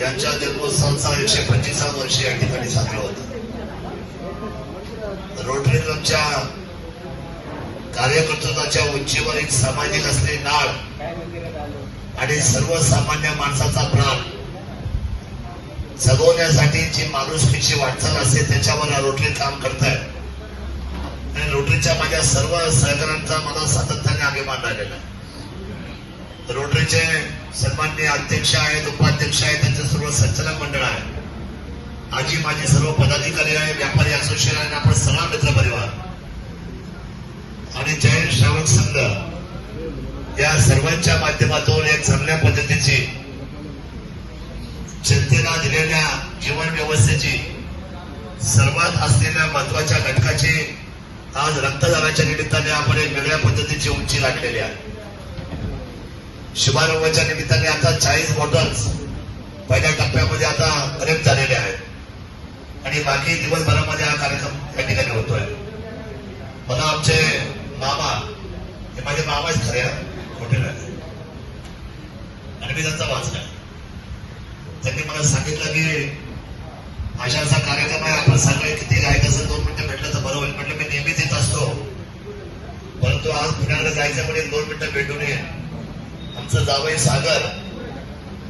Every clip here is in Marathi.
यांच्या जन्मोत्सवाचा एकशे पंचवीसा वर्ष या ठिकाणी साजरा होता. रोटरी क्लबच्या कार्यकर्तृत्वाच्या उंचीवर एक सामाजिक असले नाळ आणि सर्वसामान्य माणसाचा प्राण जगवण्यासाठी जी माणुसकीची वाटचाल असते त्याच्यावर रोटरी काम करत आहे आणि रोटरीच्या माझ्या सर्व सहकाऱ्यांचा मला सातत्याने अभिमान राहिलेला आहे. रोटरीचे सन्माननीय अध्यक्ष आहेत उपाध्यक्ष आहेत त्यांचे सर्व संचालक मंडळ आहे. आजी माझे सर्व पदाधिकारी आहे व्यापारी असोसिएशन आणि आपण सर्व मित्र परिवार. आणि जैन श्रावक संघ या सर्वांच्या माध्यमातून एक चांगल्या पद्धतीची जनतेला दिलेल्या जीवन व्यवस्थेची सर्वात असलेल्या महत्त्वाच्या घटकाची आज रक्तदानाच्या निमित्ताने आपण एक वेगळ्या पद्धतीची उंची गाठलेली आहे. शुभारंभाच्या निमित्ताने आता चाळीस बॉटल्स पहिल्या टप्प्यामध्ये आता कनेक्ट झालेले आहेत. आणि बाकी दिवसभरामध्ये हा कार्यक्रम या ठिकाणी होतोय. मला आमचे मामा हे माझे मामाच खरे हा, नाही आणि मी त्यांचा वाचलाय त्यांनी मला सांगितलं की अशा असा कार्यक्रम आहे आपण सगळे किती गायक असं दोन मिनिटं भेटलं तर बरं होईल. म्हटलं मी नेहमीच येत असतो. परंतु आज पुण्याला जायचं म्हणजे दोन मिनिटं भेटून ये. आमचं जावई सागर.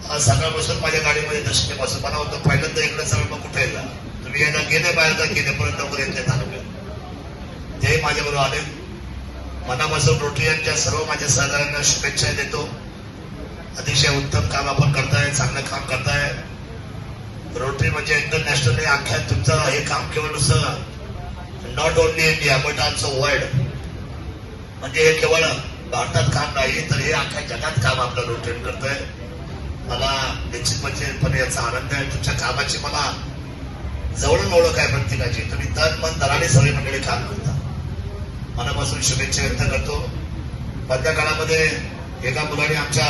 हा सकाळपासून माझ्या गाडीमध्ये दर्शने मला होतं. पहिल्यांदा इकडे सगळं मग कुठे येला तुम्ही यांना गेले बाहेर तर गेले परत लवकर येत नाही तालुक्यात ते माझ्याबरोबर आले. मनापासून रोटरी यांच्या सर्व माझ्या सहकाऱ्यांना शुभेच्छा देतो. अतिशय उत्तम काम आपण करताय चांगलं काम करताय. रोटरी म्हणजे इंटरनॅशनल अख्ख्या तुमचं हे काम केवळ नुसतं नॉट ओनली इंडिया बट आमचं वर्ल्ड म्हणजे हे केवळ भारतात काम नाही तर हे अख्ख्या जगात काम आपलं रोटेट करतंय. मला निश्चितपणे याचा आनंद आहे. तुमच्या कामाची मला जवळून ओळख आहे प्रत्येकाची. तुम्ही तन मन दराने सगळी मंडळी काम करता. मनापासून शुभेच्छा व्यक्त करतो. मधल्या काळामध्ये एका मुलाने आमच्या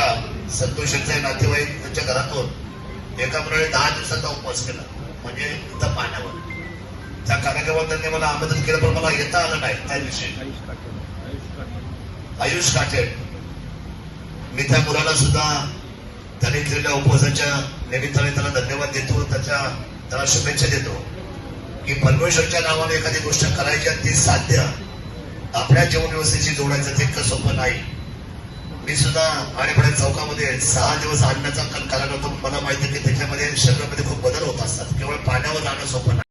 संतोषांचे नातेवाईक त्यांच्या घरातून एका मुलाने दहा दिवसाचा उपवास केला. म्हणजे इथं पाण्यावर. त्या कार्यक्रमात त्यांनी मला आमंत्रण केलं पण मला येता आलं नाही त्या दिवशी. आयुष काटे. मी त्या मुलाला सुद्धा त्याने केलेल्या उपवासाच्या निमित्ताने त्याला धन्यवाद देतो त्याच्या त्याला शुभेच्छा देतो. की परमेश्वरच्या नावाने एखादी गोष्ट करायची आणि ती साध्य. आपल्या जीवन व्यवस्थेशी जोडायचं ते सोपं नाही. मी सुद्धा आणेपर्यंत चौकामध्ये सहा दिवस आणण्याचा कारण होतो. मला माहिती आहे की त्याच्यामध्ये शरीरामध्ये खूप बदल होत असतात. केवळ पाण्यावर जाणं सोपं नाही.